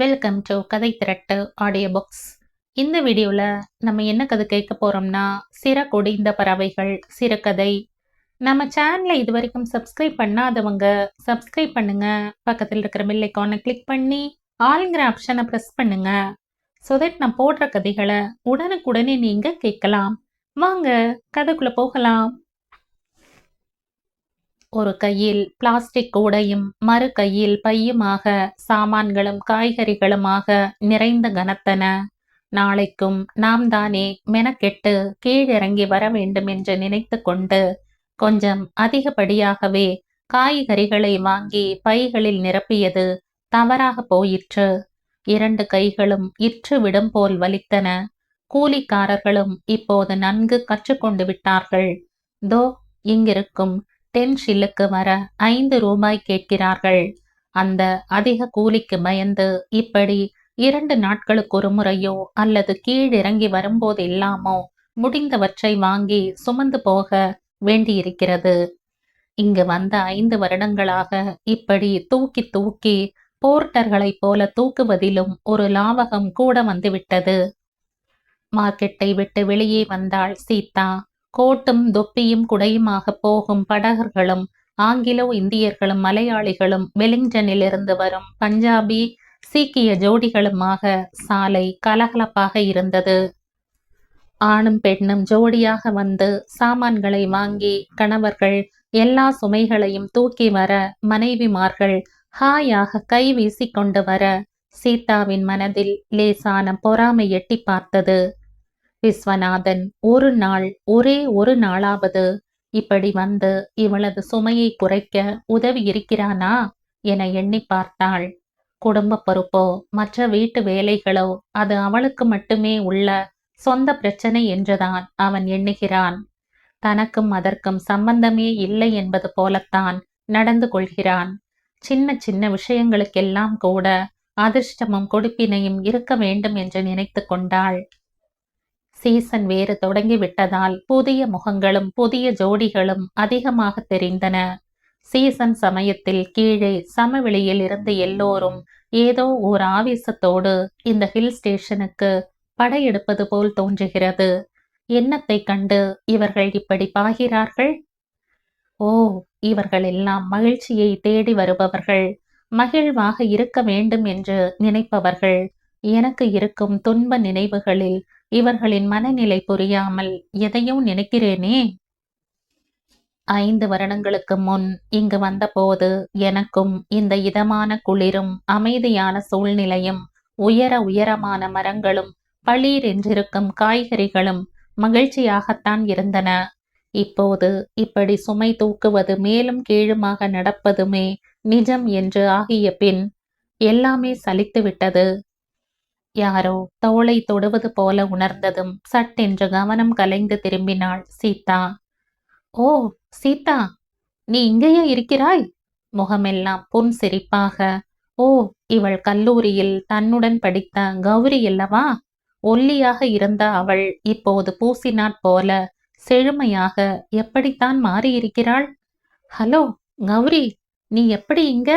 Welcome to கதை திரட்டு audio books இந்த வீடியோவில் நம்ம என்ன கதை கேட்க போகிறோம்னா சிறகொடிந்த பறவைகள் சிறுகதை. நம்ம சேனலை இது வரைக்கும் சப்ஸ்கிரைப் பண்ணாதவங்க சப்ஸ்கிரைப் பண்ணுங்க. பக்கத்தில் இருக்கிற பெல் ஐக்கானை கிளிக் பண்ணி ஆளுங்கிற ஆப்ஷனை ப்ரெஸ் பண்ணுங்க. ஸோ தட் நான் போடுற கதைகளை உடனுக்குடனே நீங்கள் கேட்கலாம். வாங்க கதைக்குள்ளே போகலாம். ஒரு கையில் பிளாஸ்டிக் கூடையும் மறு கையில் பையுமாக சாமான்களும் காய்கறிகளுமாக நிறைந்த கனத்தன. நாளைக்கும் நாம் தானே மெனக்கெட்டு கீழிறங்கி வர வேண்டும் என்று நினைத்து கொண்டு கொஞ்சம் அதிகப்படியாகவே காய்கறிகளை வாங்கி பைகளில் நிரப்பியது தவறாக போயிற்று. இரண்டு கைகளும் இற்று விடும் போல் வலித்தன. கூலிக்காரர்களும் இப்போது நன்கு கற்றுக்கொண்டு விட்டார்கள். தோ இங்கிருக்கும் டென் ஷில்லுக்கு வர ஐந்து ரூபாய் கேட்கிறார்கள். அந்த அதிக கூலிக்கு பயந்து இப்படி இரண்டு நாட்களுக்கு ஒரு முறையோ அல்லது கீழிறங்கி வரும்போது இல்லாமோ முடிந்தவற்றை வாங்கி சுமந்து போக வேண்டியிருக்கிறது. இங்கு வந்த ஐந்து வருடங்களாக இப்படி தூக்கி தூக்கி போர்ட்டர்களைப் போல தூக்குவதிலும் ஒரு லாவகம் கூட வந்துவிட்டது. மார்க்கெட்டை விட்டு வெளியே வந்தாள் சீதா. கோட்டும் தொப்பியும் குடையுமாக போகும் படகர்களும் ஆங்கிலோ இந்தியர்களும் மலையாளிகளும் வெலிங்டனிலிருந்து வரும் பஞ்சாபி சீக்கிய ஜோடிகளுமாக சாலை கலகலப்பாக இருந்தது. ஆணும் பெண்ணும் ஜோடியாக வந்து சாமான்களை வாங்கி கணவர்கள் எல்லா சுமைகளையும் தூக்கி வர மனைவிமார்கள் ஹாயாக கை வீசிக்கொண்டு வர சீதாவின் மனதில் லேசான பொறாமை எட்டி பார்த்தது. விஸ்வநாதன் ஒரு நாள் ஒரே ஒரு நாளாவது இப்படி வந்து இவளது சுமையை குறைக்க உதவி இருக்கிறானா? என எண்ணி பார்த்தாள். குடும்ப பொறுப்போ மற்ற வீட்டு வேலைகளோ அது அவளுக்கு மட்டுமே உள்ள சொந்த பிரச்சனை என்றுதான் அவன் எண்ணுகிறான். தனக்கும் அதற்கும் சம்பந்தமே இல்லை என்பது போலத்தான் நடந்து கொள்கிறான். சின்ன சின்ன விஷயங்களுக்கெல்லாம் கூட அதிர்ஷ்டமும் கொடுப்பினையும் இருக்க வேண்டும் என்று நினைத்து கொண்டாள். சீசன் வேறு தொடங்கி விட்டதால் புதிய முகங்களும் புதிய ஜோடிகளும் அதிகமாக தெரிந்தன. சீசன் சமயத்தில் கீழே சமவெளியில் இருந்து எல்லோரும் ஏதோ ஓர் ஆவேசத்தோடு இந்த ஹில் ஸ்டேஷனுக்கு படையெடுப்பது போல் தோன்றுகிறது. என்னத்தை கண்டு இவர்கள் இப்படி பாகிறார்கள்? ஓ இவர்கள் எல்லாம் மகிழ்ச்சியை தேடி வருபவர்கள். மகிழ்வாக இருக்க வேண்டும் என்று நினைப்பவர்கள். எனக்கு இருக்கும் துன்ப நினைவுகளில் இவர்களின் மனநிலை புரியாமல் எதையோ நினைக்கிறேனே? ஐந்து வருடங்களுக்கு முன் இங்கு வந்தபோது எனக்கும் இந்த இதமான குளிரும் அமைதியான சூழ்நிலையும் உயர உயரமான மரங்களும் பளீர் என்றிருக்கும் காய்கறிகளும் மகிழ்ச்சியாகத்தான் இருந்தன. இப்போது இப்படி சுமை தூக்குவது மேலும் கீழுமாக நடப்பதுமே நிஜம் என்று ஆகிய பின் எல்லாமே சலித்துவிட்டது. யாரோ தோளை தொடுவது போல உணர்ந்ததும் சட்டென்று கவனம் கலைந்து திரும்பினாள் சீதா. ஓ சீதா நீ இங்கேயே இருக்கிறாய்? முகமெல்லாம் புன் சிரிப்பாக. ஓ இவள் கல்லூரியில் தன்னுடன் படித்த கௌரி அல்லவா? ஒல்லியாக இருந்த அவள் இப்போது பூசினாற் போல செழுமையாக எப்படித்தான் மாறியிருக்கிறாள்? ஹலோ கௌரி நீ எப்படி இங்க?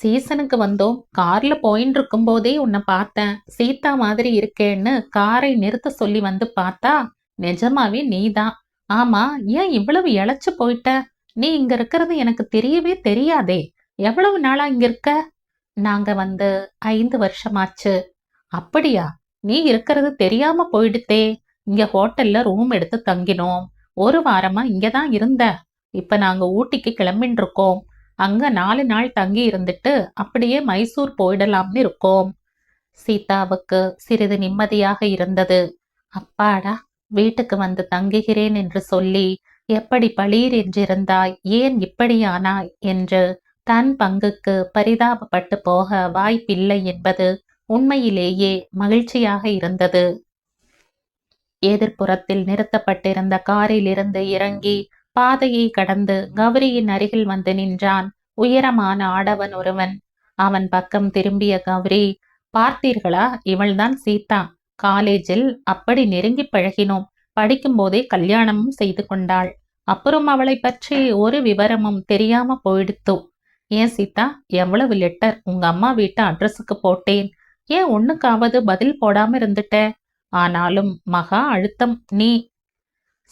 சீசனுக்கு வந்தோம். கார்ல போயின்னு இருக்கும் போதே உன்னை பார்த்தேன். சீதா மாதிரி இருக்கேன்னு காரை நிறுத்த சொல்லி வந்து பார்த்தா நிஜமாவே நீதான். ஆமா ஏன் இவ்வளவு இழைச்சு போயிட்ட? நீ இங்க இருக்கிறது எனக்கு தெரியவே தெரியாதே. எவ்வளவு நாளா இங்க இருக்க? நாங்க வந்து ஐந்து வருஷமாச்சு. அப்படியா? நீ இருக்கிறது தெரியாம போயிடுத்தே. இங்க ஹோட்டல்ல ரூம் எடுத்து தங்கினோம். ஒரு வாரமா இங்கதான் இருந்த. இப்ப நாங்க ஊட்டிக்கு கிளம்பின்னு இருக்கோம் அங்க நாலு நாள் தங்கி இருந்துட்டு அப்படியே மைசூர் போயிடலாம்னு இருக்கோம். சீதாவுக்கு சிறிது நிம்மதியாக இருந்தது. அப்பாடா வீட்டுக்கு வந்து தங்குகிறேன் என்று சொல்லி எப்படி பளீர் என்றிருந்தாய்? ஏன் இப்படியானாய்? என்று தன் பங்குக்கு பரிதாபப்பட்டு போக வாய்ப்பில்லை என்பது உண்மையிலேயே மகிழ்ச்சியாக இருந்தது. எதிர்ப்புறத்தில் நிறுத்தப்பட்டிருந்த காரிலிருந்து இறங்கி பாதையை கடந்து கௌரியின் அருகில் வந்து நின்றான் உயரமான ஆடவன் ஒருவன். அவன் பக்கம் திரும்பிய கௌரி பார்த்தீர்களா? இவள்தான் சீதா. காலேஜில் அப்படி நெருங்கி பழகினோம். படிக்கும்போதே கல்யாணமும் செய்து கொண்டாள். அப்புறம் அவளை பற்றி ஒரு விவரமும் தெரியாம போயிடுத்து. ஏன் சீதா? எவ்வளவு லெட்டர்? உங்க அம்மா வீட்டு அட்ரஸுக்கு போட்டேன். ஏன் ஒண்ணுக்காவது பதில் போடாம இருந்துட்ட? ஆனாலும் மகா அழுத்தம். நீ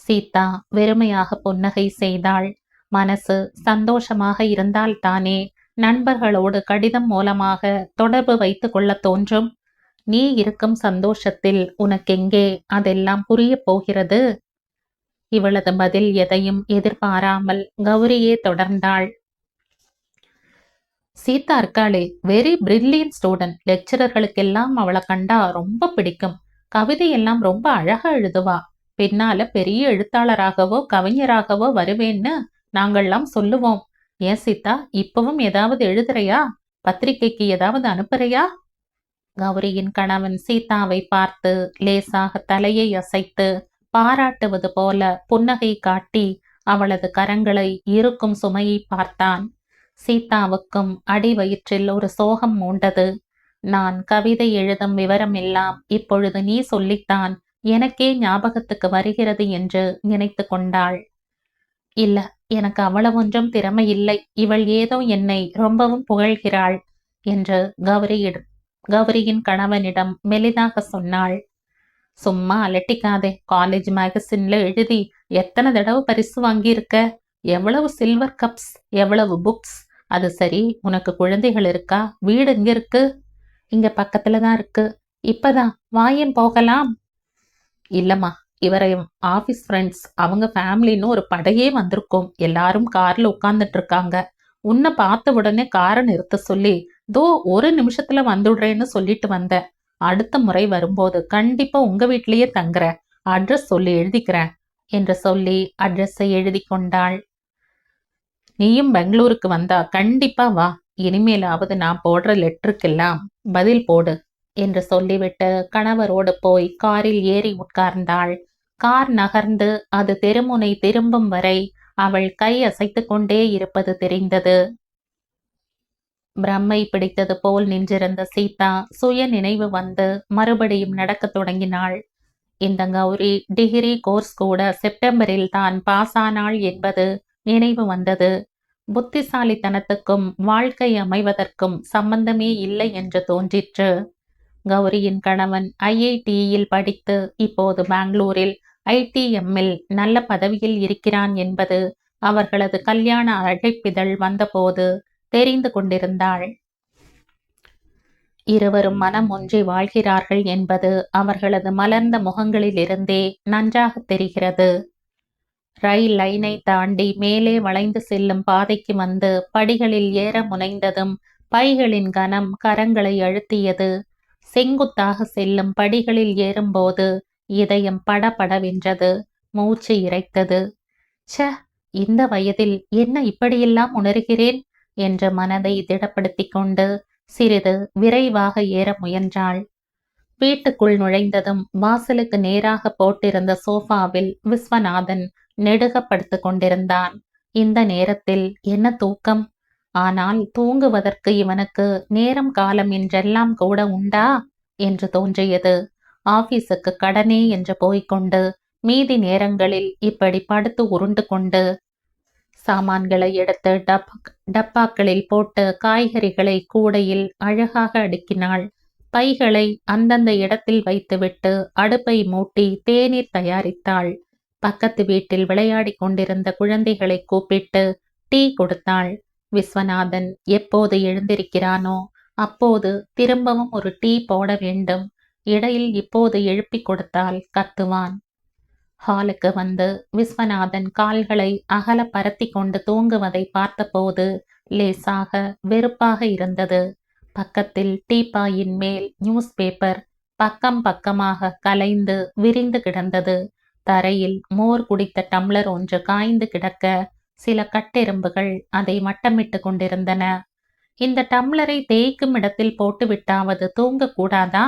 சீதா வெறுமையாக புன்னகை செய்தாள். மனசு சந்தோஷமாக இருந்தால் தானே நண்பர்களோடு கடிதம் மூலமாக தொடர்பு வைத்துக் கொள்ள தோன்றும். நீ இருக்கும் சந்தோஷத்தில் உனக்கெங்கே அதெல்லாம் புரிய போகிறது? இவளது பதில் எதையும் எதிர்பாராமல் கௌரியே தொடர்ந்தாள். சீதா இருக்காளே வெரி பிரில்லியன்ட் ஸ்டூடெண்ட் லெக்சரர்களுக்கெல்லாம் அவளை கண்டா ரொம்ப பிடிக்கும். கவிதையெல்லாம் ரொம்ப அழகா எழுதுவா. பின்னால பெரிய எழுத்தாளராகவோ கவிஞராகவோ வருவேன்னு நாங்கள்லாம் சொல்லுவோம். ஏன் சீதா இப்பவும் ஏதாவது எழுதுறையா? பத்திரிகைக்கு ஏதாவது அனுப்புறையா? கௌரியின் கணவன் சீதாவை பார்த்து லேசாக தலையை அசைத்து பாராட்டுவது போல புன்னகை காட்டி அவளது கரங்களை இருக்கும் சுமையை பார்த்தான். சீதாவுக்கும் அடி வயிற்றில் ஒரு சோகம் மூண்டது. நான் கவிதை எழுதும் விவரம் எல்லாம் இப்பொழுது நீ சொல்லித்தான். எனக்கே ஞாபகத்துக்கு வருகிறது என்று நினைத்து கொண்டாள். இல்ல எனக்கு அவ்வளவொன்றும் திறமை இல்லை. இவள் ஏதோ என்னை ரொம்பவும் புகழ்கிறாள் என்று கௌரியிடம் கௌரியின் கணவனிடம் மெலிதாக சொன்னாள். சும்மா அலட்டிக்காதே. காலேஜ் மேகசின்ல எழுதி எத்தனை தடவை பரிசு வாங்கியிருக்க? எவ்வளவு சில்வர் கப்ஸ் எவ்வளவு புக்ஸ்? அது சரி உனக்கு குழந்தைகள் இருக்கா? வீடு எங்க இருக்கு? இங்க பக்கத்துல தான் இருக்கு. இப்பதான். வாயம் போகலாம். இல்லம்மா இவரை ஆஃபீஸ் ஃப்ரெண்ட்ஸ் அவங்க ஃபேமிலின்னு ஒரு படையே வந்திருக்கோம். எல்லாரும் கார்ல உட்காந்துட்டு இருக்காங்க உன்னை பார்த்த உடனே காரை நிறுத்த சொல்லி தோ ஒரு நிமிஷத்துல வந்துடுறேன்னு சொல்லிட்டு வந்தேன் அடுத்த முறை வரும்போது கண்டிப்பா உங்க வீட்லயே தங்குறேன். அட்ரஸ் சொல்லி எழுதிக்கிறேன் என்று சொல்லி அட்ரஸை எழுதி கொண்டாள். நீயும் பெங்களூருக்கு வந்தா கண்டிப்பா வா. இனிமேலாவது நான் போடுற லெட்டருக்கெல்லாம் பதில் போடு. என்று சொல்லிவிட்டு கணவரோடு போய் காரில் ஏறி உட்கார்ந்தாள். கார் நகர்ந்து அது தெருமுனை திரும்பும் வரை அவள் கை அசைத்து கொண்டே இருப்பது தெரிந்தது. பிரம்மை பிடித்தது போல் நின்றிருந்த சீதா சுய நினைவு வந்து மறுபடியும் நடக்கத் தொடங்கினாள். இந்த கௌரி டிகிரி கோர்ஸ் கூட செப்டம்பரில் தான் பாஸ் ஆனாள் என்பது நினைவு வந்தது. புத்திசாலித்தனத்துக்கும் வாழ்க்கை அமைவதற்கும் சம்பந்தமே இல்லை என்று தோன்றிற்று. கௌரியின் கணவன் ஐஐடியில் படித்து இப்போது பெங்களூரில் ஐடிஎம்மில் நல்ல பதவியில் இருக்கிறான் என்பது அவர்களது கல்யாண அழைப்பிதழ் வந்தபோது தெரிந்து கொண்டிருந்தாள். இருவரும் மனம் ஒன்றி வாழ்கிறார்கள் என்பது அவர்களது மலர்ந்த முகங்களிலிருந்தே நன்றாக தெரிகிறது. ரயில் லைனை தாண்டி மேலே வளைந்து செல்லும் பாதைக்கு வந்து படிகளில் ஏற முனைந்ததும் பைகளின் கனம் கரங்களை அழுத்தியது செங்குத்தாக செல்லும் படிகளில் ஏறும்போது இதயம் படபடவென்றது மூச்சு இறைத்தது. ச்ச இந்த வயதில் என்ன இப்படியெல்லாம் உணர்கிறேன்? என்ற மனதை திடப்படுத்திக் கொண்டு சிறிது விரைவாக ஏற முயன்றாள். வீட்டுக்குள் நுழைந்ததும் வாசலுக்கு நேராக போட்டிருந்த சோஃபாவில் விஸ்வநாதன் நெடுகப்படுத்து கொண்டிருந்தான். இந்த நேரத்தில் என்ன தூக்கம்? ஆனால் தூங்குவதற்கு இவனுக்கு நேரம் காலம் என்றெல்லாம் கூட உண்டா? என்று தோன்றியது. ஆபீஸுக்கு கடனே என்று போய்கொண்டு மீதி நேரங்களில் இப்படி படுத்து உருண்டு கொண்டு சாமான்களை எடுத்து டப் டப்பாக்களில் போட்டு காய்கறிகளை கூடையில் அழகாக அடுக்கினாள். பைகளை அந்தந்த இடத்தில் வைத்துவிட்டு அடுப்பை மூட்டி தேநீர் தயாரித்தாள். பக்கத்து வீட்டில் விளையாடிக் கொண்டிருந்த குழந்தைகளை கூப்பிட்டு டீ கொடுத்தாள். விஸ்வநாதன் எப்போது எழுந்திருக்கிறானோ அப்போது திரும்பவும் ஒரு டீ போட வேண்டும். இடையில் இப்போது எழுப்பிக் கொடுத்தால் கத்துவான். ஹாலுக்கு வந்து விஸ்வநாதன் கால்களை அகல பரத்தி கொண்டு தூங்குவதை பார்த்தபோது லேசாக வெறுப்பாக இருந்தது. பக்கத்தில் டீபாயின் மேல் நியூஸ் பேப்பர் பக்கம் பக்கமாக கலைந்து விரிந்து கிடந்தது. தரையில் மோர் குடித்த டம்ளர் ஒன்று காய்ந்து கிடக்க சில கட்டெரும்புகள் அதை மட்டமிட்டு கொண்டிருந்தன. இந்த டம்ளரை தேய்க்கும் இடத்தில் போட்டு விட்டாவது தூங்கக்கூடாதா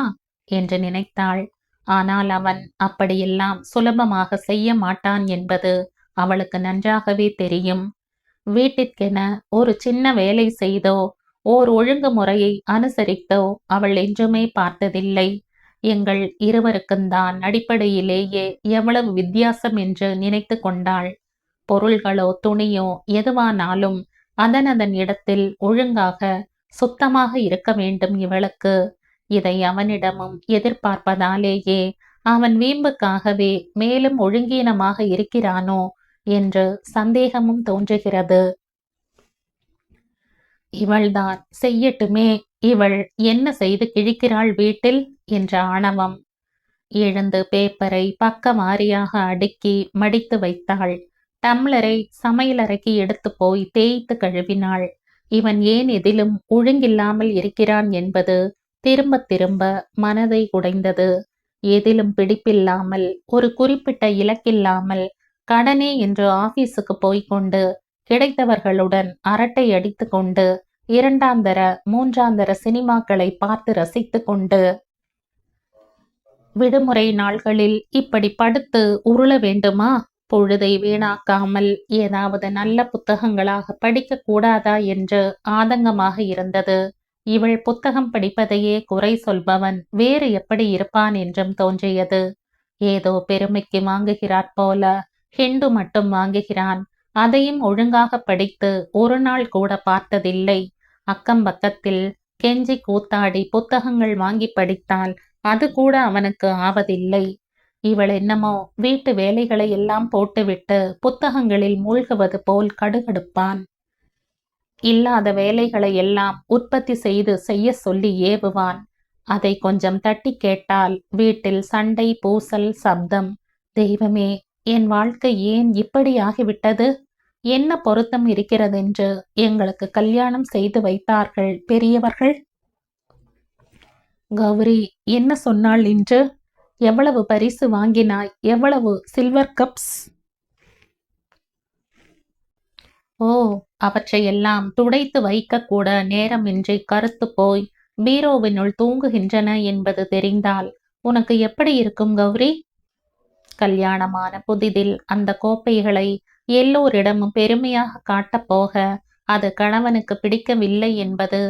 என்று நினைத்தாள். ஆனால் அவன் அப்படியெல்லாம் சுலபமாக செய்ய மாட்டான் என்பது அவளுக்கு நன்றாகவே தெரியும். வீட்டிற்கென ஒரு சின்ன வேலை செய்தோ ஓர் ஒழுங்குமுறையை அனுசரித்தோ அவள் என்றுமே பார்த்ததில்லை. எங்கள் இருவருக்குந்தான் அடிப்படையிலேயே எவ்வளவு வித்தியாசம் என்று நினைத்து கொண்டாள். பொருள்களோ துணியோ எதுவானாலும் அதன் அதன் இடத்தில் ஒழுங்காக சுத்தமாக இருக்க வேண்டும் இவளுக்கு. இதை அவனிடமும் எதிர்பார்ப்பதாலேயே அவன் வீம்புக்காகவே மேலும் ஒழுங்கீனமாக இருக்கிறானோ என்று சந்தேகமும் தோன்றுகிறது. இவள்தான் செய்யட்டுமே இவள் என்ன செய்து கிழிக்கிறாள் வீட்டில்? என்ற ஆணவம். எழுந்து பேப்பரை பக்கவாரியாக அடுக்கி மடித்து வைத்தாள். டம்ளரை சமையலறைக்கு எடுத்து போய் தேய்த்து கழுவினாள். இவன் ஏன் எதிலும் ஒழுங்கில்லாமல் இருக்கிறான் என்பது திரும்ப திரும்ப மனதை உடைந்தது. எதிலும் பிடிப்பில்லாமல் ஒரு குறிப்பிட்ட இலக்கில்லாமல் கடனே என்று ஆபீஸுக்கு போய்கொண்டு கிடைத்தவர்களுடன் அரட்டை அடித்து கொண்டு இரண்டாந்தர மூன்றாந்தர சினிமாக்களை பார்த்து ரசித்து கொண்டு விடுமுறை நாள்களில் இப்படி படுத்து உருள வேண்டுமா? பொழுதை வீணாக்காமல் ஏதாவது நல்ல புத்தகங்களாக படிக்க கூடாதா என்று ஆதங்கமாக இருந்தது. இவள் புத்தகம் படிப்பதையே குறை சொல்பவன் வேறு எப்படி இருப்பான் என்றும் தோன்றியது. ஏதோ பெருமைக்கு வாங்குகிறாற் போல ஹிண்டு மட்டும் வாங்குகிறான். அதையும் ஒழுங்காக படித்து ஒரு நாள் கூட பார்த்ததில்லை. அக்கம் பக்கத்தில் கெஞ்சி கூத்தாடி புத்தகங்கள் வாங்கி படித்தால் அது கூட அவனுக்கு ஆவதில்லை. இவள் என்னமோ வீட்டு வேலைகளை எல்லாம் போட்டுவிட்டு புத்தகங்களில் மூழ்குவது போல் கடுகடுப்பான். இல்லாத வேலைகளை எல்லாம் உற்பத்தி செய்து செய்ய சொல்லி ஏவுவான். அதை கொஞ்சம் தட்டி கேட்டால் வீட்டில் சண்டை பூசல் சப்தம் தெய்வமே என் வாழ்க்கை ஏன் இப்படி ஆகிவிட்டது? என்ன பொருத்தம் இருக்கிறதென்று எங்களுக்கு கல்யாணம் செய்து வைத்தார்கள் பெரியவர்கள்? கௌரி என்ன சொன்னாள் இன்று? எவ்வளவு பரிசு வாங்கினாய்? எவ்வளவு சில்வர் கப்ஸ் ஓ அவற்றையெல்லாம் துடைத்து வைக்கக்கூட நேரமின்றி கருத்து போய் பீரோவினுள் தூங்குகின்றன என்பது தெரிந்தால் உனக்கு எப்படி இருக்கும் கௌரி? கல்யாணமான புதிதில் அந்த கோப்பைகளை எல்லோரிடமும் பெருமையாக காட்டப் போக அது கணவனுக்கு பிடிக்கவில்லை என்பது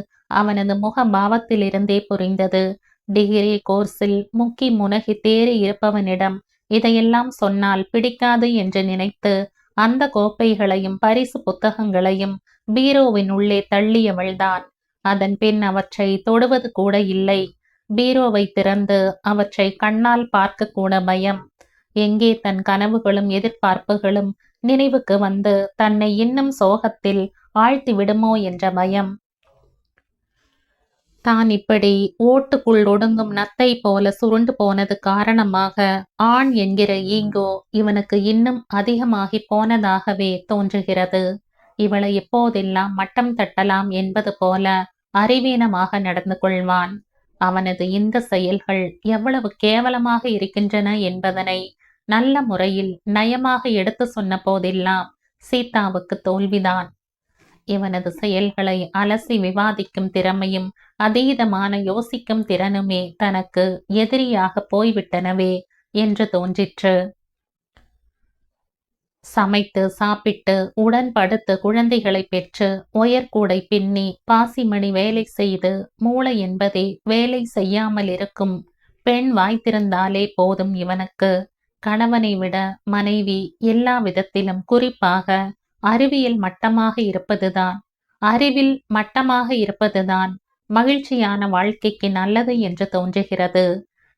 அவனது முக பாவத்திலிருந்தே புரிந்தது. டிகிரி கோர்ஸில் முக்கி முனகி தேறி இருப்பவனிடம் இதையெல்லாம் சொன்னால் பிடிக்காது என்று நினைத்து அந்த கோப்பைகளையும் பரிசு புத்தகங்களையும் பீரோவின் உள்ளே தள்ளியவள்தான் அதன் பின் அவற்றை தொடுவது கூட இல்லை. பீரோவை திறந்து அவற்றை கண்ணால் பார்க்க கூட பயம். எங்கே தன் கனவுகளும் எதிர்பார்ப்புகளும் நினைவுக்கு வந்து தன்னை இன்னும் சோகத்தில் ஆழ்த்தி விடுமோ என்ற பயம். தான் இப்படி ஓட்டுக்குள் ஒடுங்கும் நத்தை போல சுருண்டு போனது காரணமாக ஆண் என்கிற ஈங்கோ இவனுக்கு இன்னும் அதிகமாகி போனதாகவே தோன்றுகிறது. இவளை எப்போதெல்லாம் மட்டம் தட்டலாம் என்பது போல அறிவீனமாக நடந்து கொள்வான். அவனது இந்த செயல்கள் எவ்வளவு கேவலமாக இருக்கின்றன என்பதனை நல்ல முறையில் நயமாக எடுத்து சொன்ன போதெல்லாம் சீதாவுக்கு தோல்விதான். இவனது செயல்களை அலசி விவாதிக்கும் திறமையும் அதீதமான யோசிக்கும் திறனுமே தனக்கு எதிரியாக போய்விட்டனவே என்று தோன்றிற்று. சமைத்து சாப்பிட்டு உடன் படுத்து குழந்தைகளை பெற்று ஒயர்கூடை பின்னி பாசிமணி வேலை செய்து மூளை என்பதே வேலை செய்யாமல் இருக்கும் பெண் வாய்த்திருந்தாலே போதும் இவனுக்கு. கணவனை விட மனைவி எல்லா விதத்திலும் குறிப்பாக அறிவியல் மட்டமாக இருப்பதுதான். அறிவில் மட்டமாக இருப்பதுதான் மகிழ்ச்சியான வாழ்க்கைக்கு நல்லது என்று தோன்றுகிறது.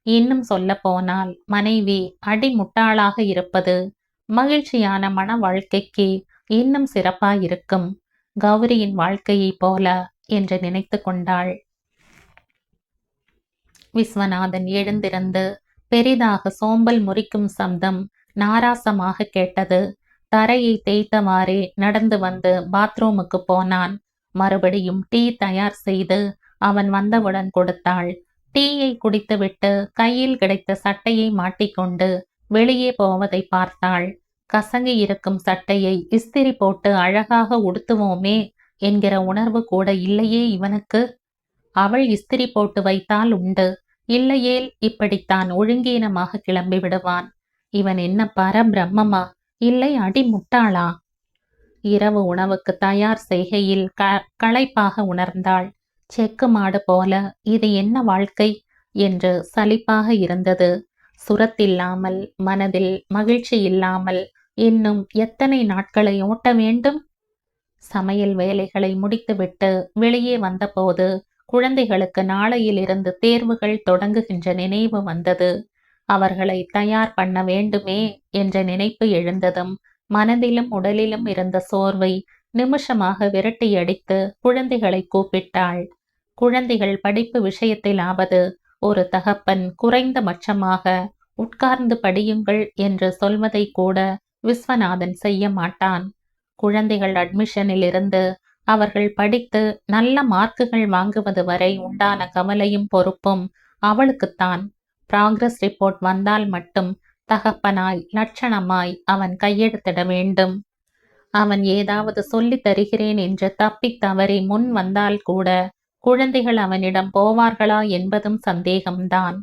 இன்னும் சொல்ல போனால் மனைவி அடிமுட்டாளாக இருப்பது மகிழ்ச்சியான மன வாழ்க்கைக்கு இன்னும் சிறப்பாயிருக்கும். கௌரியின் வாழ்க்கையைப் போல என்று நினைத்து கொண்டாள். விஸ்வநாதன் எழுந்திருந்து பெரிதாக சோம்பல் முறிக்கும் சப்தம் நாராசமாக கேட்டது. தரையை தேய்த்தவாறே நடந்து வந்து பாத்ரூமுக்கு போனான். மறுபடியும் டீ தயார் செய்து அவன் வந்தவுடன் கொடுத்தாள். டீயை குடித்துவிட்டு கையில் கிடைத்த சட்டையை மாட்டிக்கொண்டு வெளியே போவதை பார்த்தாள். கசங்கி இருக்கும் சட்டையை இஸ்திரி போட்டு அழகாக உடுத்துவோமே என்கிற உணர்வு கூட இல்லையே இவனுக்கு? அவள் இஸ்திரி போட்டு வைத்தால் உண்டு. இல்லையேல் இப்படித்தான் ஒழுங்கீனமாக கிளம்பி விடுவான். இவன் என்ன பரபிரம்மமா? இல்லை அடி முட்டாளா இரவு உணவுக்கு தயார் செய்கையில் க களைப்பாக உணர்ந்தாள். செக்கு மாடு போல இது என்ன வாழ்க்கை? என்று சலிப்பாக இருந்தது. சுரத்தில்லாமல் மனதில் மகிழ்ச்சி இல்லாமல் இன்னும் எத்தனை நாட்களை ஓட்ட வேண்டும்? சமையல் வேலைகளை முடித்துவிட்டு வெளியே வந்தபோது குழந்தைகளுக்கு நாளையிலிருந்து தேர்வுகள் தொடங்குகின்ற நினைவு வந்தது. அவர்களை தயார் பண்ண வேண்டுமே என்ற நினைப்பு எழுந்ததும் மனதிலும் உடலிலும் இருந்த சோர்வை நிமிஷமாக விரட்டியடித்து குழந்தைகளை கூப்பிட்டாள். குழந்தைகள் படிப்பு விஷயத்திலாவது ஒரு தகப்பன் குறைந்தபட்சமாக உட்கார்ந்து படியுங்கள் என்று சொல்வதை கூட விஸ்வநாதன் செய்ய மாட்டான். குழந்தைகள் அட்மிஷனில் இருந்து அவர்கள் படித்து நல்ல மார்க்குகள் வாங்குவது வரை உண்டான கவலையும் பொறுப்பும் அவளுக்குத்தான். ப்ராக்ரஸ் ரிப்போர்ட் வந்தால் மட்டும் தகப்பனாய் லட்சணமாய் அவன் கையெழுத்திட வேண்டும். அவன் ஏதாவது சொல்லித் தருகிறேன் என்று தப்பித் தவறி முன் வந்தால் கூட குழந்தைகள் அவனிடம் போவார்களா என்பதும் சந்தேகம்தான்.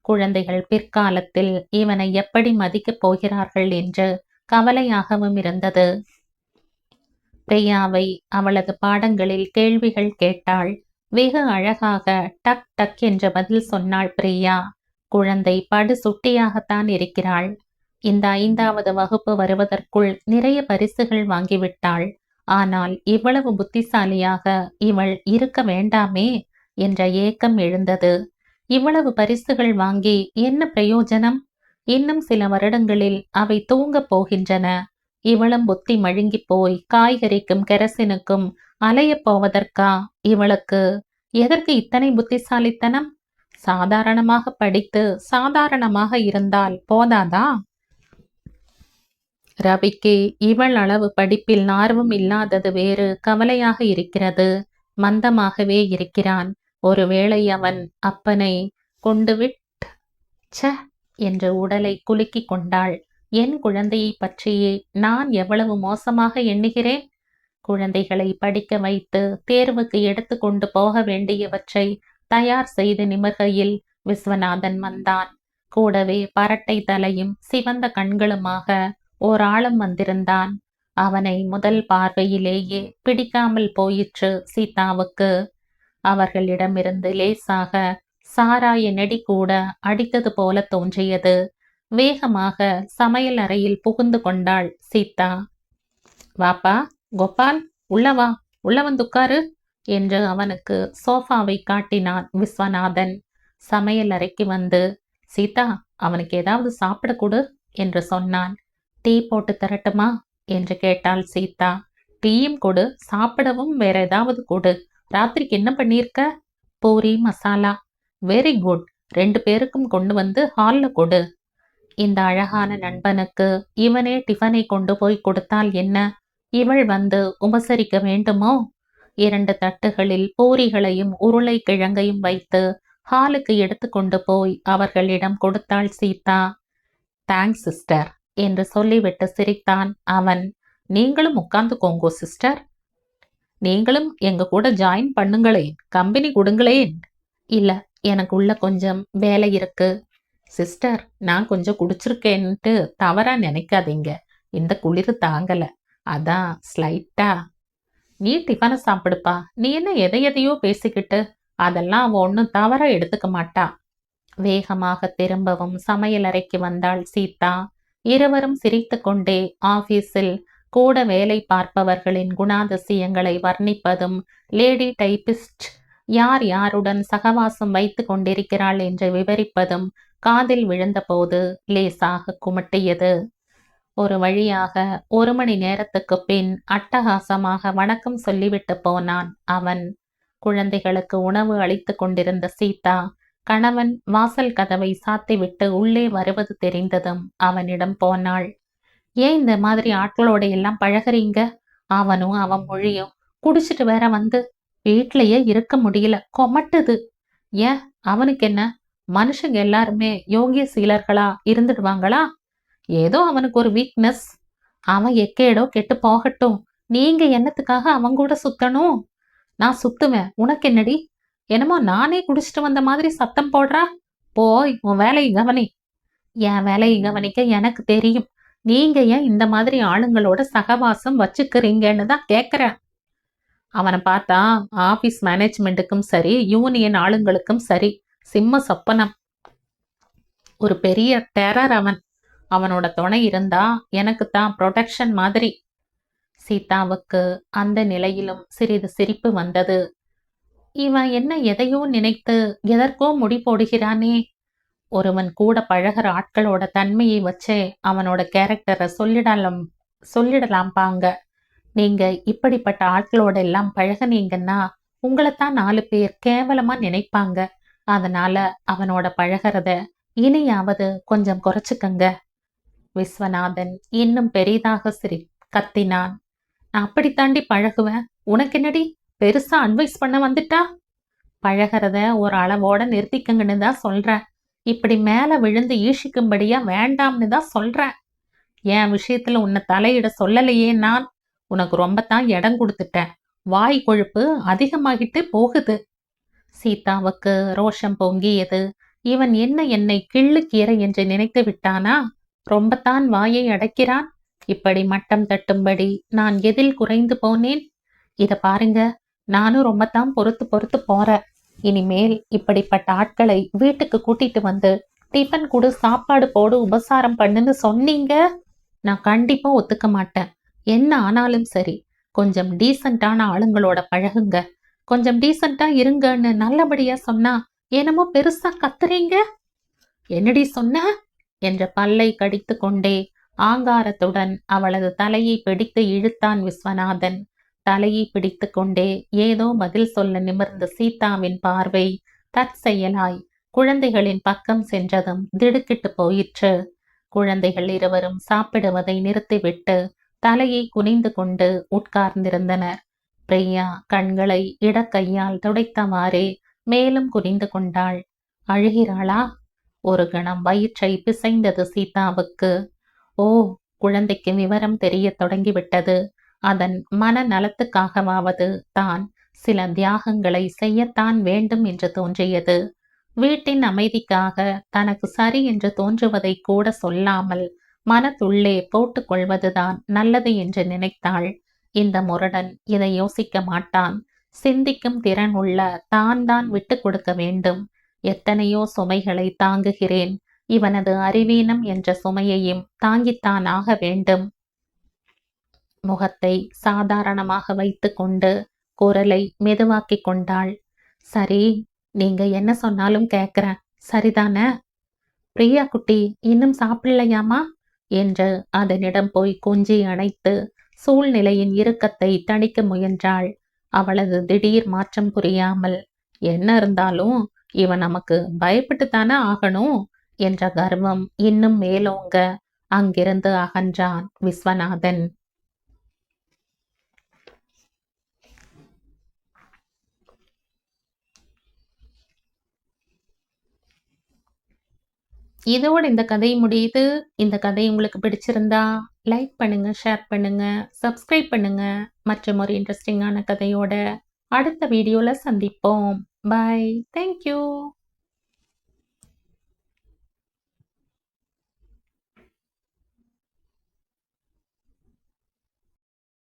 குழந்தைகள் பிற்காலத்தில் இவனை எப்படி மதிக்கப் போகிறார்கள் என்று கவலையாகவும் இருந்தது. பிரியாவை அவளது பாடங்களில் கேள்விகள் கேட்டாள். வெகு அழகாக டக் டக் என்ற பதில் சொன்னாள் பிரியா. குழந்தை படு சுட்டியாகத்தான் இருக்கிறாள். இந்த ஐந்தாவது வகுப்பு வருவதற்குள் நிறைய பரிசுகள் வாங்கிவிட்டாள். ஆனால் இவ்வளவு புத்திசாலியாக இவள் இருக்க வேண்டாமே என்ற ஏக்கம் எழுந்தது. இவ்வளவு பரிசுகள் வாங்கி என்ன பிரயோஜனம்? இன்னும் சில வருடங்களில் அவை தூங்கப் போகின்றன. இவளும் புத்தி மழுங்கி போய் காய்கறிக்கும் கெரசினுக்கும் அலையப் போவதற்கா? இவளுக்கு எதற்கு இத்தனை புத்திசாலித்தனம்? சாதாரணமாக படித்து சாதாரணமாக இருந்தால் போதாதா? ரவிக்கு இவள் அளவு படிப்பில் ஆர்வம் இல்லாதது வேறு கவலையாக இருக்கிறது. மந்தமாகவே இருக்கிறான். ஒருவேளை அவன் அப்பனை கொண்டு விட் ச்ச என்று உடலை குலுக்கிக் கொண்டாள். என் குழந்தையை பற்றியே நான் எவ்வளவு மோசமாக எண்ணுகிறேன்? குழந்தைகளை படிக்க வைத்து தேர்வுக்கு எடுத்து கொண்டு போக வேண்டியவற்றை தயார் செய்து நிமிர்கையில் விஸ்வநாதன் வந்தான். கூடவே பரட்டை தலையும் சிவந்த கண்களுமாக ஓர் ஆளும் வந்திருந்தான். அவனை முதல் பார்வையிலேயே பிடிக்காமல் போயிற்று சீதாவுக்கு. அவர்களிடமிருந்து லேசாக சாராய நெடி கூட அடித்தது போல தோன்றியது. வேகமாக சமையல் அறையில் புகுந்து கொண்டாள் சீதா. வாப்பா கோபால் உள்ளவா உள்ள வந்து உட்காரு. என்று அவனுக்கு சோஃபாவை காட்டினான் விஸ்வநாதன். சமையல் அறைக்கு வந்து சீதா அவனுக்கு ஏதாவது சாப்பிட கொடு என்று சொன்னான். டீ போட்டு தரட்டுமா? என்று கேட்டாள் சீதா. டீயும் கொடு சாப்பிடவும் வேற ஏதாவது கொடு. ராத்திரிக்கு என்ன பண்ணியிருக்க? பூரி மசாலா. Very good. ரெண்டு பேருக்கும் கொண்டு வந்து ஹாலில் கொடு. இந்த அழகான நண்பனுக்கு இவனே டிஃபனை கொண்டு போய் கொடுத்தால் என்ன? இவள் வந்து உபசரிக்க வேண்டுமோ? இரண்டு தட்டுகளில் பூரிகளையும் உருளை கிழங்கையும் வைத்து ஹாலுக்கு எடுத்து கொண்டு போய் அவர்களிடம் கொடுத்தாள் சீதா. தேங்க்ஸ் சிஸ்டர் என்று சொல்லிவிட்டு சிரித்தான். அவன் நீங்களும் உட்கார்ந்துக்கோங்கோ சிஸ்டர் நீங்களும் எங்க கூட ஜாயின் பண்ணுங்களேன். கம்பெனி கொடுங்களேன். இல்ல எனக்கு உள்ள கொஞ்சம் வேலை இருக்கு. சிஸ்டர் நான் கொஞ்சம் குடிச்சிருக்கேன்ட்டு தவறா நினைக்காதீங்க. இந்த குளிர் தாங்கல. அதான் ஸ்லைட்டா நீ டிஃபனை சாப்பிடுப்பா. நீ என்ன எதை எதையோ பேசிக்கிட்டு அதெல்லாம் அவ ஒன்றும் தவற எடுத்துக்க மாட்டா. வேகமாக திரும்பவும் சமையலறைக்கு வந்தாள் சீதா. இருவரும் சிரித்துக்கொண்டே ஆபீஸில் கூட வேலை பார்ப்பவர்களின் குணாதிசயங்களை வர்ணிப்பதும் லேடி டைபிஸ்ட் யார் யாருடன் சகவாசம் வைத்து கொண்டிருக்கிறாள் என்று விவரிப்பதும் காதில் விழுந்தபோது லேசாக குமட்டியது. ஒரு வழியாக ஒரு மணி நேரத்துக்கு பின் அட்டகாசமாக வணக்கம் சொல்லிவிட்டு போனான் அவன். குழந்தைகளுக்கு உணவு அளித்து கொண்டிருந்த சீதா கணவன் வாசல் கதவை சாத்திவிட்டு உள்ளே வருவது தெரிந்ததும் அவனிடம் போனாள். ஏன் இந்த மாதிரி ஆட்களோட எல்லாம் பழகுறீங்க? அவனும் அவன் மொழியும் குடிச்சிட்டு வேற வந்து. வீட்லயே இருக்க முடியல. கொமட்டுது. ஏன்? அவனுக்கு என்ன மனுஷங்க எல்லாருமே யோகிய சீலர்களா இருந்துடுவாங்களா? ஏதோ அவனுக்கு ஒரு வீக்னஸ் அவன் எக்கேடோ கெட்டு போகட்டும். நீங்க என்னத்துக்காக அவன் கூட சுத்தணும்? நான் சுத்துவேன். உனக்கு என்னடி? என்னமோ நானே குடிச்சிட்டு வந்த மாதிரி சத்தம் போடுறா? போய் உன் வேலையை கவனி. என் வேலையை கவனிக்க எனக்கு தெரியும். நீங்க ஏன் இந்த மாதிரி ஆளுங்களோட சகவாசம் வச்சுக்கிறீங்கன்னு தான் கேட்குறேன் அவனை பார்த்தா ஆபீஸ் மேனேஜ்மெண்ட்டுக்கும் சரி யூனியன் ஆளுங்களுக்கும் சரி சிம்ம சொப்பனம். ஒரு பெரிய டெரர் அவன். அவனோட துணை இருந்தா எனக்கு தான் ப்ரொடெக்ஷன் மாதிரி. சீதாவுக்கு அந்த நிலையிலும் சிறிது சிரிப்பு வந்தது. இவன் என்ன எதையோ நினைத்து எதற்கோ முடி போடுகிறானே. ஒருவன் கூட பழகிற ஆட்களோட தன்மையை வச்சே அவனோட கேரக்டரை சொல்லிடலாம் சொல்லிடலாம் பாங்க நீங்க இப்படிப்பட்ட ஆட்களோட எல்லாம் பழகுனீங்கன்னா உங்களைத்தான் நாலு பேர் கேவலமா நினைப்பாங்க. அதனால அவனோட பழகிறத இனியாவது கொஞ்சம் குறைச்சிக்கங்க. விஸ்வநாதன் இன்னும் பெரிதாக சிரி கத்தினான். நான் அப்படி தாண்டி பழகுவேன் உனக்கு என்னடி பெருசா அட்வைஸ் பண்ண வந்துட்டா? பழகிறத ஒரு அளவோட நிறுத்திக்கங்கன்னு தான் சொல்றேன் இப்படி மேல விழுந்து ஈஷிக்கும்படியா வேண்டாம்னு தான் சொல்றேன் என் விஷயத்துல உன்னை தலையிட சொல்லலையே நான். உனக்கு ரொம்ப தான் இடம் கொடுத்துட்டேன். வாய் கொழுப்பு அதிகமாகிட்டு போகுது. சீதாவுக்கு ரோஷம் பொங்கியது. இவன் என்ன என்னை கிள்ளுக்கீரை என்று நினைத்து விட்டானா? ரொம்பத்தான் வாயை அடைக்கிறான். இப்படி மட்டம் தட்டும்படி நான் எதில் குறைந்து போனேன்? இத பாருங்க நானும் ரொம்பத்தான் பொறுத்து பொறுத்து போறேன் இனிமேல் இப்படிப்பட்ட ஆட்களை வீட்டுக்கு கூட்டிட்டு வந்து டிஃபன் கொடு சாப்பாடு போடு உபசாரம் பண்ணுன்னு சொன்னீங்க? நான் கண்டிப்பா ஒத்துக்க மாட்டேன். என்ன ஆனாலும் சரி கொஞ்சம் டீசெண்டான ஆளுங்களோட பழகுங்க. கொஞ்சம் டீசெண்டா இருங்கன்னு நல்லபடியா சொன்னா என்னமோ பெருசா கத்துறீங்க? என்னடி சொன்ன? என்ற பல்லை கடித்து கொண்டே ஆங்காரத்துடன் அவளது தலையை பிடித்து இழுத்தான் விஸ்வநாதன். தலையை பிடித்து கொண்டே ஏதோ பதில் சொல்ல நிமிர்ந்த சீதாவின் பார்வை தற்செயலாய் குழந்தைகளின் பக்கம் சென்றதும் திடுக்கிட்டு போயிற்று. குழந்தைகள் இருவரும் சாப்பிடுவதை நிறுத்திவிட்டு தலையை குனிந்து கொண்டு உட்கார்ந்திருந்தனர். பிரியா கண்களை இடக்கையால் துடைத்தவாறே மேலும் குனிந்து கொண்டாள். அழுகிறாளா? ஒரு கணம் வயிற்றை பிசைந்தது சீதாவுக்கு. ஓ குழந்தைக்கு விவரம் தெரிய தொடங்கிவிட்டது. அதன் மன நலத்துக்காகவாவது தான் சில தியாகங்களை செய்யத்தான் வேண்டும் என்று தோன்றியது. வீட்டின் அமைதிக்காக தனக்கு சரி என்று தோன்றுவதை கூட சொல்லாமல் மனத்துள்ளே போட்டுக்கொள்வதுதான் நல்லது என்று நினைத்தாள். இந்த முரடன் இதை யோசிக்க மாட்டான். சிந்திக்கும் திறன் உள்ள தான் தான் விட்டு கொடுக்க வேண்டும். எத்தனையோ சுமைகளை தாங்குகிறேன். இவனது அறிவீனம் என்ற சுமையையும் தாங்கித்தான் ஆக வேண்டும். முகத்தை சாதாரணமாக வைத்துக்கொண்டு குரலை மெதுவாக்கிக் கொண்டாள். சரி நீங்க என்ன சொன்னாலும் கேக்குறேன். சரிதானே? பிரியா குட்டி இன்னும் சாப்பிடலையாமா? என்று அதனிடம் போய் கொஞ்சி அணைத்து சூழ்நிலையின் இறுக்கத்தை தணிக்க முயன்றாள். அவளது திடீர் மாற்றம் புரியாமல் என்ன இருந்தாலும் இவன் நமக்கு பயப்பட்டுத்தானே ஆகணும்? என்ற கர்வம் இன்னும் மேலோங்க அங்கிருந்து அகன்றான் விஸ்வநாதன். இதோட இந்த கதை முடியுது. இந்த கதை உங்களுக்கு பிடிச்சிருந்தா லைக் பண்ணுங்க ஷேர் பண்ணுங்க சப்ஸ்கிரைப் பண்ணுங்க. மற்றும் ஒரு இன்ட்ரெஸ்டிங்கான கதையோட அடுத்த வீடியோல சந்திப்போம். Bye. Thank you.